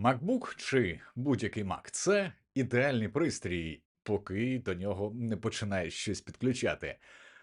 MacBook чи будь-який Mac – це ідеальний пристрій, поки до нього не починаєш щось підключати.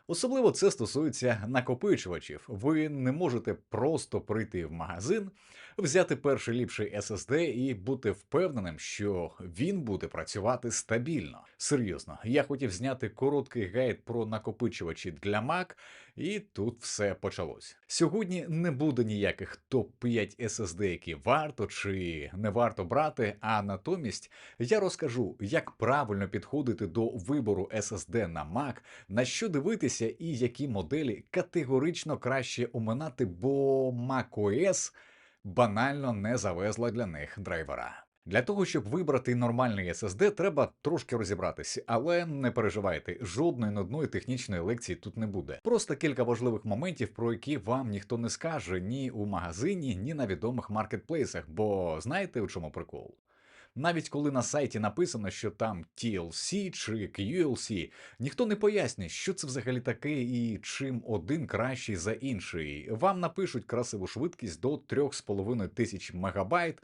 Особливо це стосується накопичувачів. Ви не можете просто прийти в магазин, взяти перший ліпший SSD і бути впевненим, що він буде працювати стабільно. Серйозно, я хотів зняти короткий гайд про накопичувачі для Mac, і тут все почалось. Сьогодні не буде ніяких топ-5 SSD, які варто чи не варто брати, а натомість я розкажу, як правильно підходити до вибору SSD на Mac, на що дивитися і які моделі категорично краще оминати, бо macOS банально не завезла для них драйвера. Для того, щоб вибрати нормальний SSD, треба трошки розібратися, але не переживайте, жодної нудної технічної лекції тут не буде. Просто кілька важливих моментів, про які вам ніхто не скаже ні у магазині, ні на відомих маркетплейсах. Бо знаєте у чому прикол? Навіть коли на сайті написано, що там TLC чи QLC, ніхто не пояснює, що це взагалі таке і чим один кращий за інший. Вам напишуть красиву швидкість до 3,5 тисяч мегабайт,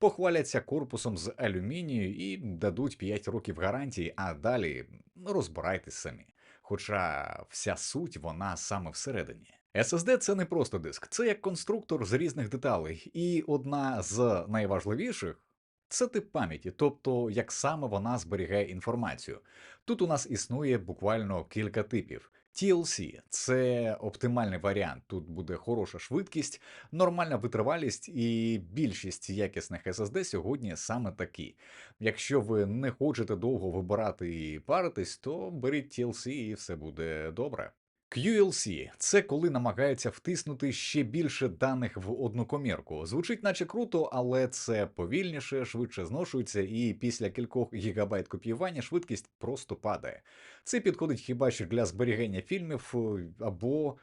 похваляться корпусом з алюмінію і дадуть 5 років гарантії, а далі розбирайтесь самі. Хоча вся суть вона саме всередині. SSD – це не просто диск, це як конструктор з різних деталей, і одна з найважливіших це тип пам'яті, тобто як саме вона зберігає інформацію. Тут у нас існує буквально кілька типів. TLC це оптимальний варіант. Тут буде хороша швидкість, нормальна витривалість і більшість якісних SSD сьогодні саме такі. Якщо ви не хочете довго вибирати і паритись, то беріть TLC і все буде добре. QLC – це коли намагається втиснути ще більше даних в одну комірку. Звучить, наче круто, але це повільніше, швидше зношується, і після кількох гігабайт копіювання швидкість просто падає. Це підходить хіба що для зберігання фільмів е, або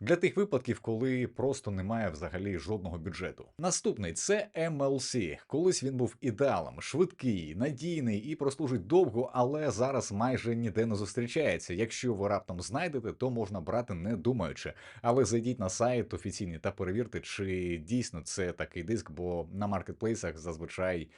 для тих випадків, коли просто немає взагалі жодного бюджету. Наступний це MLC. Колись він був ідеалом, швидкий, надійний і прослужить довго, але зараз майже ніде не зустрічається. Якщо ви раптом знайдете, то можна брати не думаючи. Але зайдіть на сайт офіційний та перевірте, чи дійсно це такий диск, бо на маркетплейсах зазвичай.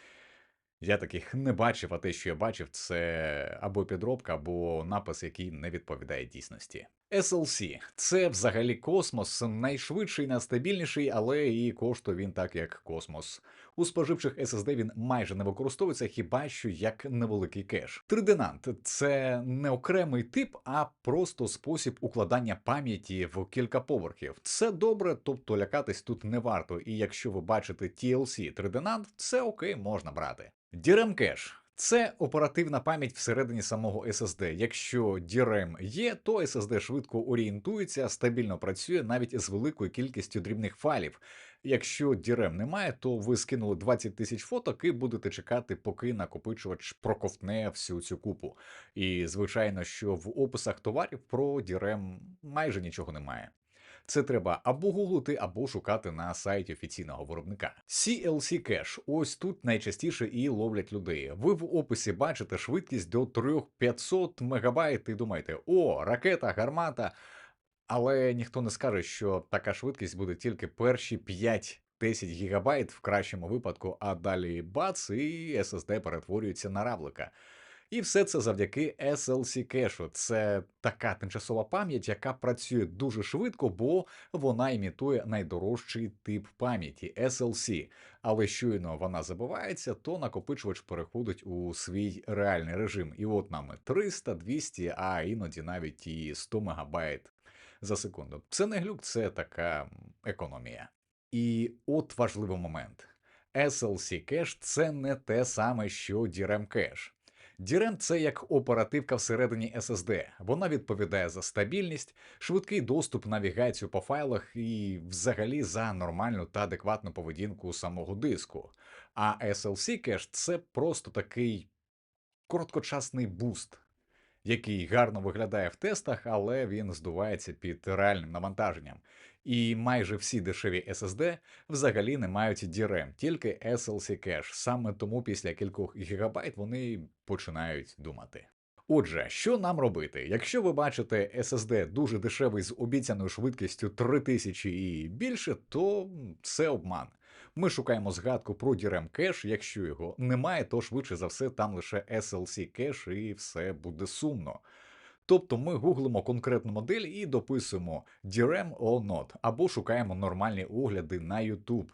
Я таких не бачив, а те, що я бачив, це або підробка, або напис, який не відповідає дійсності. SLC – це взагалі космос, найшвидший, найстабільніший, але і коштує він так, як космос. У споживчих SSD він майже не використовується, хіба що як невеликий кеш. Триденант це не окремий тип, а просто спосіб укладання пам'яті в кілька поверхів. Це добре, тобто лякатись тут не варто. І якщо ви бачите TLC триденант, це окей, можна брати. DRAM кеш це оперативна пам'ять всередині самого SSD. Якщо DRAM є, то SSD швидко орієнтується, стабільно працює навіть з великою кількістю дрібних файлів. Якщо DRAM немає, то ви скинули 20 тисяч фоток і будете чекати, поки накопичувач проковтне всю цю купу. І звичайно, що в описах товарів про DRAM майже нічого немає. Це треба або гуглити, або шукати на сайті офіційного виробника. CLC кеш. Ось тут найчастіше і ловлять людей. Ви в описі бачите швидкість до 3500 мегабайт і думаєте, о, ракета, гармата. Але ніхто не скаже, що така швидкість буде тільки перші 5 10 гігабайт в кращому випадку, а далі бац, і SSD перетворюється на равлика. І все це завдяки SLC кешу. Це така тимчасова пам'ять, яка працює дуже швидко, бо вона імітує найдорожчий тип пам'яті SLC. Але щойно вона забувається, то накопичувач переходить у свій реальний режим. І от нами 300, 200, а іноді навіть і 100 мегабайт за секунду. Це не глюк, це така економія. І от важливий момент. SLC кеш це не те саме, що DRAM кеш. DRAM – це як оперативка всередині SSD. Вона відповідає за стабільність, швидкий доступ, навігацію по файлах і взагалі за нормальну та адекватну поведінку самого диску. А SLC кеш це просто такий короткочасний буст який гарно виглядає в тестах, але він здувається під реальним навантаженням. І майже всі дешеві SSD взагалі не мають DRAM, тільки SLC кеш. Саме тому після кількох гігабайт вони починають думати. Отже, що нам робити? Якщо ви бачите SSD дуже дешевий з обіцяною швидкістю 3000 і більше, то це обман. Ми шукаємо згадку про DRM кеш, якщо його немає, то швидше за все там лише SLC кеш і все буде сумно. Тобто ми гуглимо конкретну модель і дописуємо DRM or not, або шукаємо нормальні огляди на YouTube.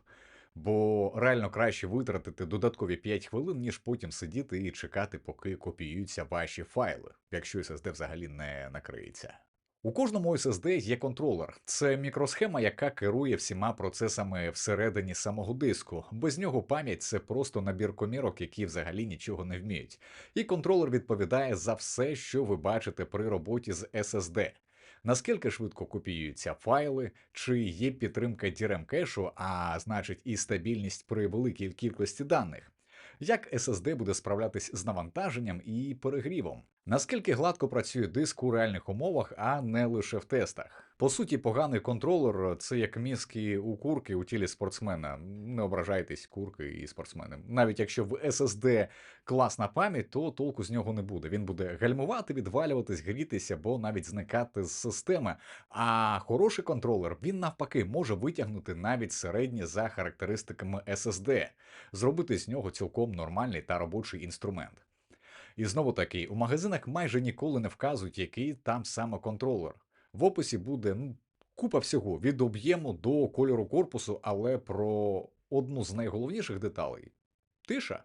Бо реально краще витратити додаткові 5 хвилин, ніж потім сидіти і чекати, поки копіюються ваші файли, якщо SSD взагалі не накриється. У кожному SSD є контролер. Це мікросхема, яка керує всіма процесами всередині самого диску. Без нього пам'ять це просто набір комірок, які взагалі нічого не вміють. І контролер відповідає за все, що ви бачите при роботі з SSD. Наскільки швидко копіюються файли, чи є підтримка DRM кешу, а значить і стабільність при великій кількості даних. Як SSD буде справлятись з навантаженням і перегрівом? Наскільки гладко працює диск у реальних умовах, а не лише в тестах? По суті, поганий контролер це як мізки у курки у тілі спортсмена. Не ображайтесь, курки і спортсмени. Навіть якщо в SSD класна пам'ять, то толку з нього не буде. Він буде гальмувати, відвалюватись, грітися або навіть зникати з системи. А хороший контролер він навпаки може витягнути навіть середні за характеристиками SSD, зробити з нього цілком нормальний та робочий інструмент. І знову таки, у магазинах майже ніколи не вказують, який там саме контролер. В описі буде ну, купа всього від об'єму до кольору корпусу, але про одну з найголовніших деталей тиша.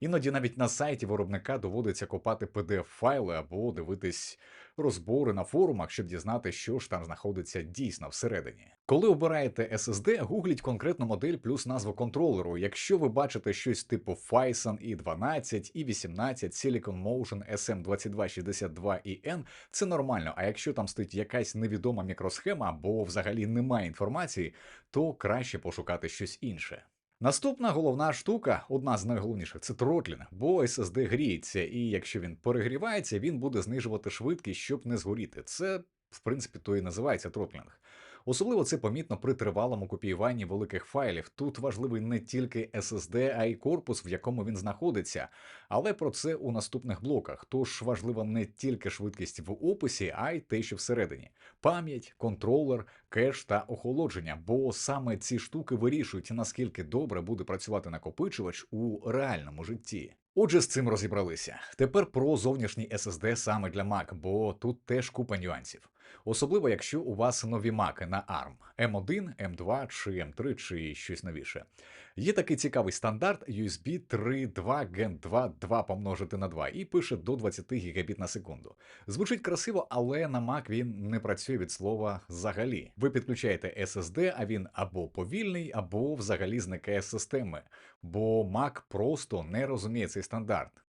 Іноді навіть на сайті виробника доводиться копати pdf файли або дивитись розбори на форумах, щоб дізнати, що ж там знаходиться дійсно всередині. Коли обираєте SSD, гугліть конкретну модель плюс назву контролеру. Якщо ви бачите щось типу Phison i12, i18, Silicon Motion SM2262 EN, це нормально. А якщо там стоїть якась невідома мікросхема або взагалі немає інформації, то краще пошукати щось інше. Наступна головна штука, одна з найголовніших, це тротлінг, бо SSD гріється, і якщо він перегрівається, він буде знижувати швидкість, щоб не згоріти. Це, в принципі, то і називається тротлінг. Особливо це помітно при тривалому копіюванні великих файлів. Тут важливий не тільки SSD, а й корпус, в якому він знаходиться. Але про це у наступних блоках. Тож важлива не тільки швидкість в описі, а й те, що всередині: пам'ять, контролер, кеш та охолодження. Бо саме ці штуки вирішують, наскільки добре буде працювати накопичувач у реальному житті. Отже, з цим розібралися. Тепер про зовнішній SSD саме для Mac, бо тут теж купа нюансів. Особливо, якщо у вас нові маки на ARM M1, M2 чи M3 чи щось новіше. Є такий цікавий стандарт USB 3.2 Gen 2 2 помножити на 2 і пише до 20 Гбіт на секунду. Звучить красиво, але на Mac він не працює від слова взагалі. Ви підключаєте SSD, а він або повільний, або взагалі зникає з системи, бо Mac просто не розуміє цей стандарт.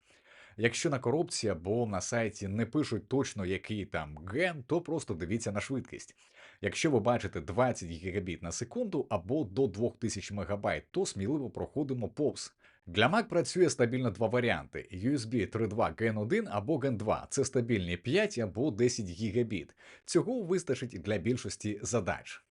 Якщо на коробці або на сайті не пишуть точно який там ген, то просто дивіться на швидкість. Якщо ви бачите 20 гігабіт на секунду або до 2000 МБ, то сміливо проходимо повз. Для Mac працює стабільно два варіанти: USB 3.2 Gen 1 або Gen 2. Це стабільні 5 або 10 гігабіт. Цього вистачить для більшості задач.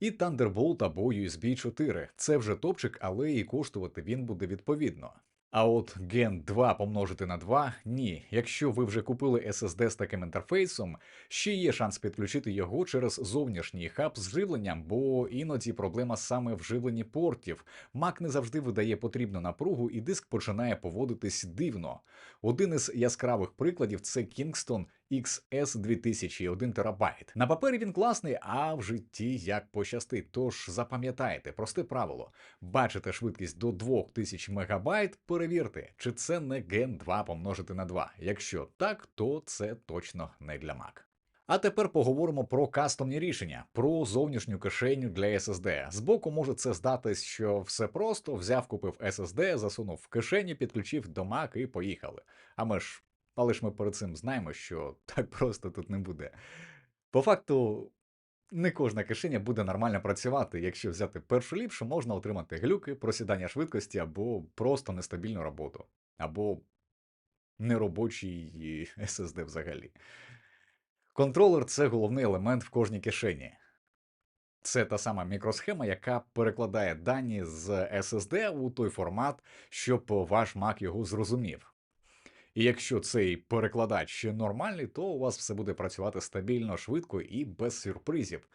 І Thunderbolt або USB 4. Це вже топчик, але і коштувати він буде відповідно. А от Gen 2 помножити на 2 ні. Якщо ви вже купили SSD з таким інтерфейсом, ще є шанс підключити його через зовнішній хаб з живленням, бо іноді проблема саме в живленні портів. Mac не завжди видає потрібну напругу, і диск починає поводитись дивно. Один із яскравих прикладів це Kingston XS 2000 1 терабайт. На папері він класний, а в житті як пощастить. Тож запам'ятайте просте правило: бачите швидкість до 2000 МБ, перевірте, чи це не Gen 2 помножити на 2. Якщо так, то це точно не для Mac. А тепер поговоримо про кастомні рішення, про зовнішню кишеню для SSD. Збоку може це здатись, що все просто взяв, купив SSD, засунув в кишені, підключив до Mac і поїхали. А ми ж але ж ми перед цим знаємо, що так просто тут не буде. По факту, не кожна кишеня буде нормально працювати. Якщо взяти першу ліпшу, можна отримати глюки, просідання швидкості або просто нестабільну роботу, або неробочий SSD взагалі. Контролер це головний елемент в кожній кишені. Це та сама мікросхема, яка перекладає дані з SSD у той формат, щоб ваш Mac його зрозумів. І якщо цей перекладач ще нормальний, то у вас все буде працювати стабільно, швидко і без сюрпризів.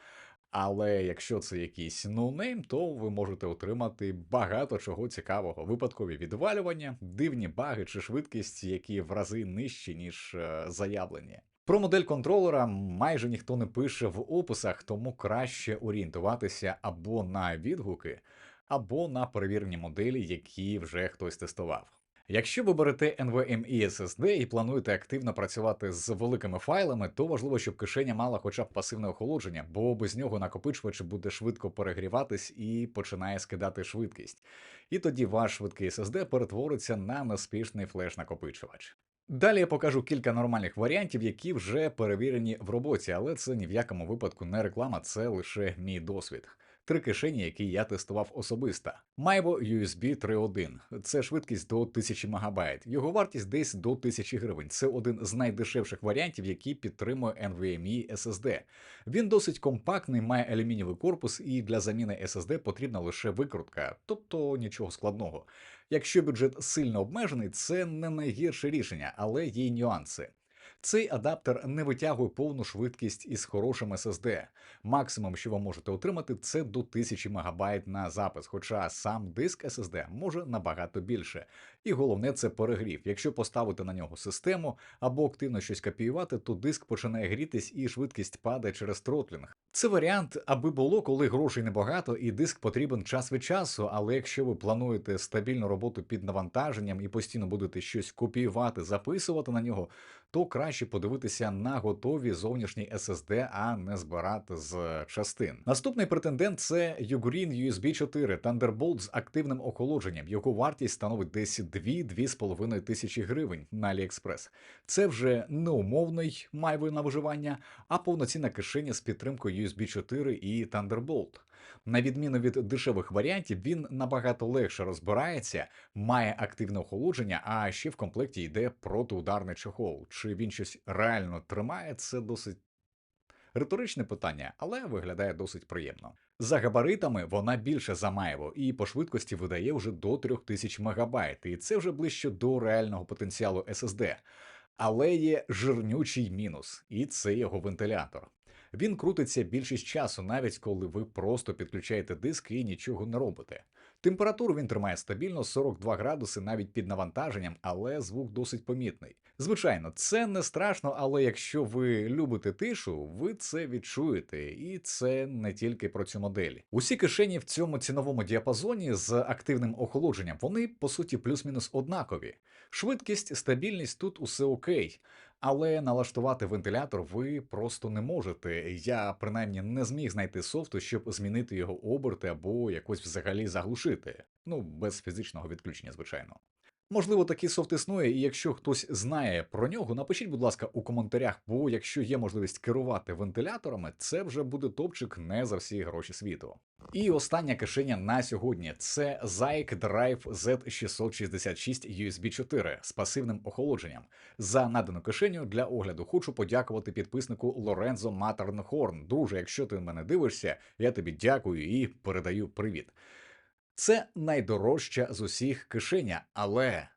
Але якщо це якийсь ноунейм, то ви можете отримати багато чого цікавого: випадкові відвалювання, дивні баги чи швидкість, які в рази нижчі, ніж е, заявлені. Про модель контролера майже ніхто не пише в описах, тому краще орієнтуватися або на відгуки, або на перевірені моделі, які вже хтось тестував. Якщо ви берете NVMe SSD і плануєте активно працювати з великими файлами, то важливо, щоб кишеня мала хоча б пасивне охолодження, бо без нього накопичувач буде швидко перегріватись і починає скидати швидкість. І тоді ваш швидкий SSD перетвориться на неспішний флеш-накопичувач. Далі я покажу кілька нормальних варіантів, які вже перевірені в роботі, але це ні в якому випадку не реклама, це лише мій досвід. Три кишені, які я тестував особисто. Maibo USB 3.1. Це швидкість до 1000 МБ. Його вартість десь до 1000 гривень. Це один з найдешевших варіантів, який підтримує NVMe SSD. Він досить компактний, має алюмінієвий корпус, і для заміни SSD потрібна лише викрутка, тобто нічого складного. Якщо бюджет сильно обмежений, це не найгірше рішення, але є й нюанси. Цей адаптер не витягує повну швидкість із хорошим SSD. Максимум, що ви можете отримати, це до 1000 МБ на запис, хоча сам диск SSD може набагато більше. І головне це перегрів. Якщо поставити на нього систему або активно щось копіювати, то диск починає грітись і швидкість падає через тротлінг. Це варіант, аби було, коли грошей небагато і диск потрібен час від часу. Але якщо ви плануєте стабільну роботу під навантаженням і постійно будете щось копіювати, записувати на нього, то краще подивитися на готові зовнішні SSD, а не збирати з частин. Наступний претендент це Ugreen USB 4 Thunderbolt з активним охолодженням. Його вартість становить десь 2-2,5 тисячі гривень на AliExpress. Це вже не умовний майвий на виживання, а повноцінна кишеня з підтримкою USB 4 і Thunderbolt. На відміну від дешевих варіантів, він набагато легше розбирається, має активне охолодження, а ще в комплекті йде протиударний чохол. Чи він щось реально тримає, це досить риторичне питання, але виглядає досить приємно. За габаритами вона більше за Маєво і по швидкості видає вже до 3000 МБ, і це вже ближче до реального потенціалу SSD. Але є жирнючий мінус, і це його вентилятор. Він крутиться більшість часу, навіть коли ви просто підключаєте диск і нічого не робите. Температуру він тримає стабільно 42 градуси навіть під навантаженням, але звук досить помітний. Звичайно, це не страшно, але якщо ви любите тишу, ви це відчуєте, і це не тільки про цю модель. Усі кишені в цьому ціновому діапазоні з активним охолодженням, вони по суті плюс-мінус однакові. Швидкість, стабільність тут усе окей. Але налаштувати вентилятор ви просто не можете. Я принаймні не зміг знайти софту, щоб змінити його оберти або якось взагалі заглушити. Ну, без фізичного відключення, звичайно. Можливо, такий софт існує, і якщо хтось знає про нього, напишіть, будь ласка, у коментарях, бо якщо є можливість керувати вентиляторами, це вже буде топчик не за всі гроші світу. І остання кишеня на сьогодні це Zyke Drive Z666 USB 4 з пасивним охолодженням. За надану кишеню для огляду хочу подякувати підписнику Лорензо Матернхорн. Друже, якщо ти мене дивишся, я тобі дякую і передаю привіт. Це найдорожча з усіх кишеня, але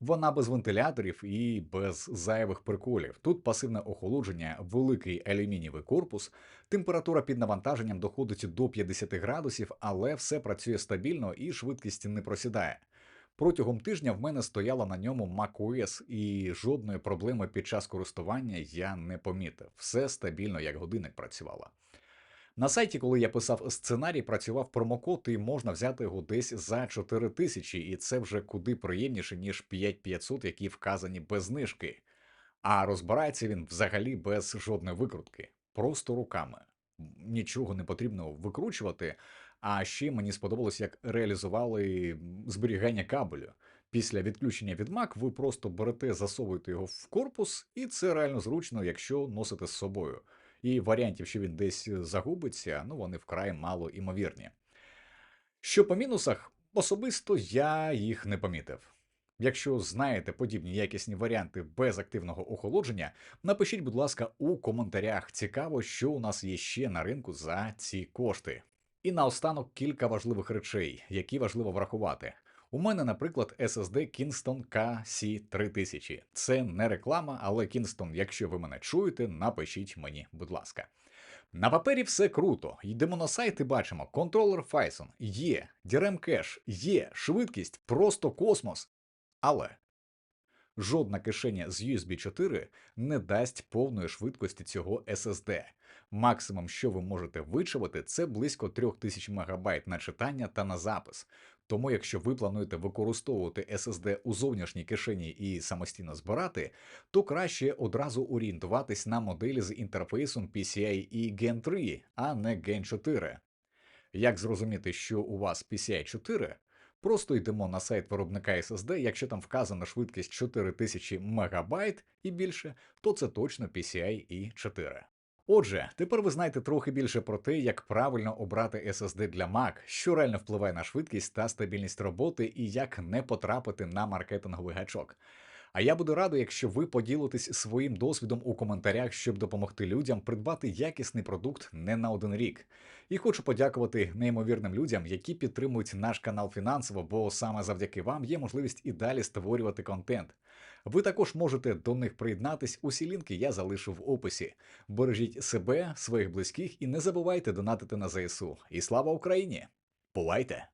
вона без вентиляторів і без зайвих приколів. Тут пасивне охолодження, великий алюмінієвий корпус, температура під навантаженням доходить до 50 градусів, але все працює стабільно і швидкість не просідає. Протягом тижня в мене стояла на ньому macOS, і жодної проблеми під час користування я не помітив. Все стабільно, як годинник працювала. На сайті, коли я писав сценарій, працював промокод, і можна взяти його десь за 4 тисячі, і це вже куди приємніше, ніж 5500, які вказані без знижки. А розбирається він взагалі без жодної викрутки, просто руками. Нічого не потрібно викручувати. А ще мені сподобалось, як реалізували зберігання кабелю. Після відключення від Mac ви просто берете, засовуєте його в корпус, і це реально зручно, якщо носите з собою і варіантів, що він десь е, загубиться, ну вони вкрай мало імовірні. Що по мінусах, особисто я їх не помітив. Якщо знаєте подібні якісні варіанти без активного охолодження, напишіть, будь ласка, у коментарях. Цікаво, що у нас є ще на ринку за ці кошти. І наостанок кілька важливих речей, які важливо врахувати. У мене, наприклад, SSD Kingston KC3000. Це не реклама, але Kingston, якщо ви мене чуєте, напишіть мені, будь ласка. На папері все круто. Йдемо на сайт і бачимо контролер Phison є, DRM кеш є, швидкість просто космос. Але жодна кишеня з USB 4 не дасть повної швидкості цього SSD. Максимум, що ви можете вичавити, це близько 3000 МБ на читання та на запис. Тому, якщо ви плануєте використовувати SSD у зовнішній кишені і самостійно збирати, то краще одразу орієнтуватись на моделі з інтерфейсом PCI Gen 3, а не Gen 4. Як зрозуміти, що у вас PCI 4? Просто йдемо на сайт виробника SSD, якщо там вказана швидкість 4000 МБ і більше, то це точно PCI 4. Отже, тепер ви знаєте трохи більше про те, як правильно обрати SSD для Mac, що реально впливає на швидкість та стабільність роботи, і як не потрапити на маркетинговий гачок. А я буду радий, якщо ви поділитесь своїм досвідом у коментарях, щоб допомогти людям придбати якісний продукт не на один рік. І хочу подякувати неймовірним людям, які підтримують наш канал фінансово, бо саме завдяки вам є можливість і далі створювати контент. Ви також можете до них приєднатись. Усі лінки я залишу в описі. Бережіть себе, своїх близьких і не забувайте донатити на ЗСУ. І слава Україні! Бувайте!